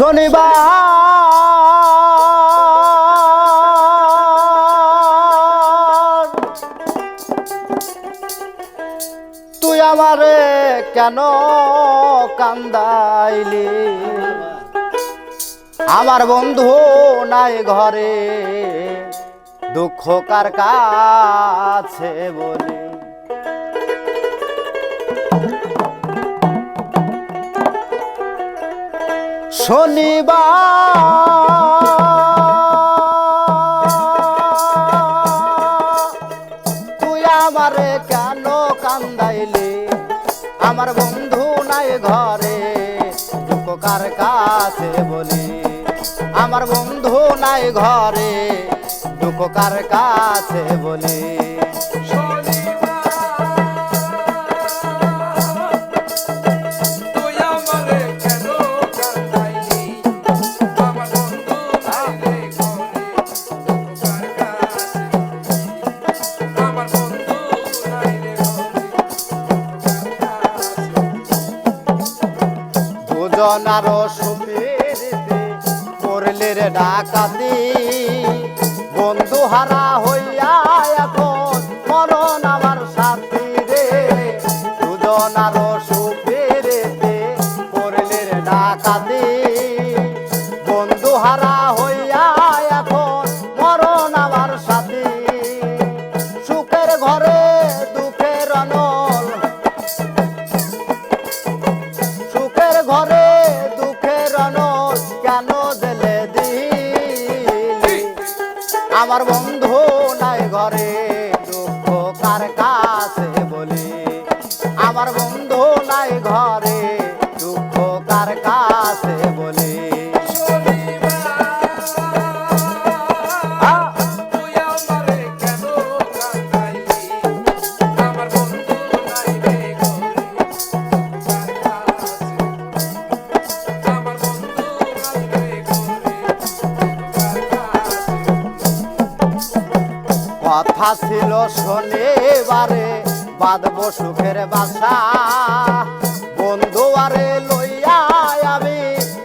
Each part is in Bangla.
শনিবার। তুই আমারে কেন কান্দাইলি? আমার বন্ধু নাই ঘরে দুঃখ কার কাছে বলি? শনিবার। তুই আমারে কেন কান্দাইলি? আমার বন্ধু নাই ঘরে, দুঃখ কার কাছে বলি? আমার বন্ধু নাই ঘরে, দুঃখ কার কাছে বলি? দুজন সুমিরিতে করলে রে ডাকাতি। বন্ধু হারা হইয়া এখন মরণ আমার সাথী রে। দুজন আরও সুপিরিতে কেন জেলে দিলি। আমার বন্ধু নাই ঘরে দুঃখ কার কাছে বলি? আমার বন্ধু নাই ঘরে ছিল শনিবারে বাঁধব সুখের বাসা। বন্ধু আরে লইয়া আমি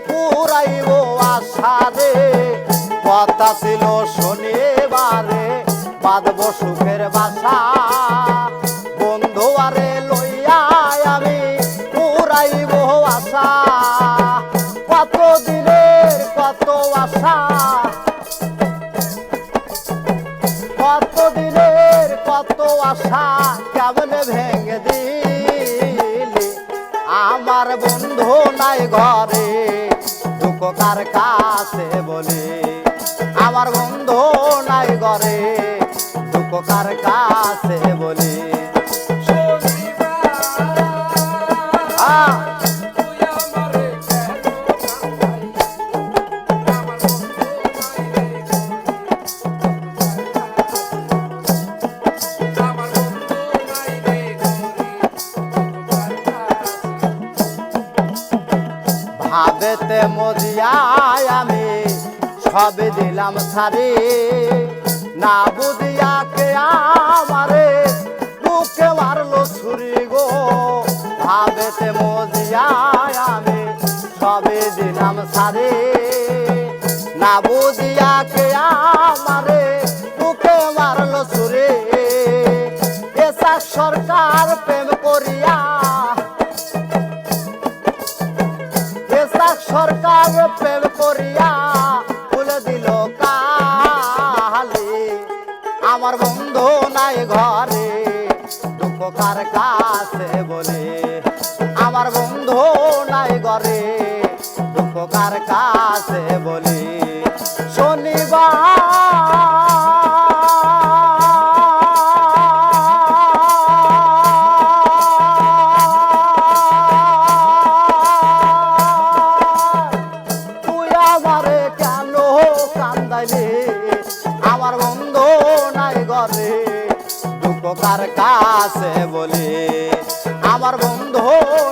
পুরাইব আশা রে কথা ছিল শনিবারে বাঁধব সুখের বাসা। বন্ধু আরে লইয়া আমি পুরাইব আশা। কত দিনের কত আশা। আশা কেমন ভেঙে দিলি? আমার বন্ধু নাই ঘরে, দুঃখ কার কাছে বলি? আমার বন্ধু নাই ঘরে, দুঃখ কার কাছে বলি? কার মজিয়ায় আমি সবে দিলাম সারি না বুঝিয়া কে আমারে মুখে মারলো ছুরি গো। ভাবেতে মজিয়ায় আমি সবে দিলাম সারি না বুঝিয়া কে আমারে মুখে মারলো ছুরি। এসা সরকার প্রেম ঘরে দুঃখ কার কাছে বলে। আমার বন্ধু নাই ঘরে দুঃখ কার কাছে বলি। শনিবার দুঃখ কার কাছে বলি, আমার বন্ধু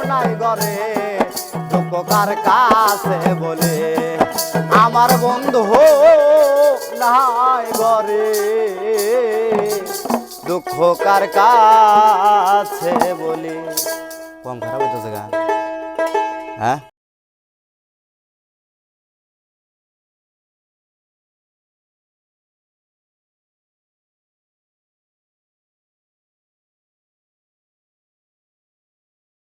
নাই ঘরে কার কাছে বলে, আমার বন্ধু নাই ঘরে। দুঃখ কার কাছে বলি, কম খারাপ গান হ্যাঁ?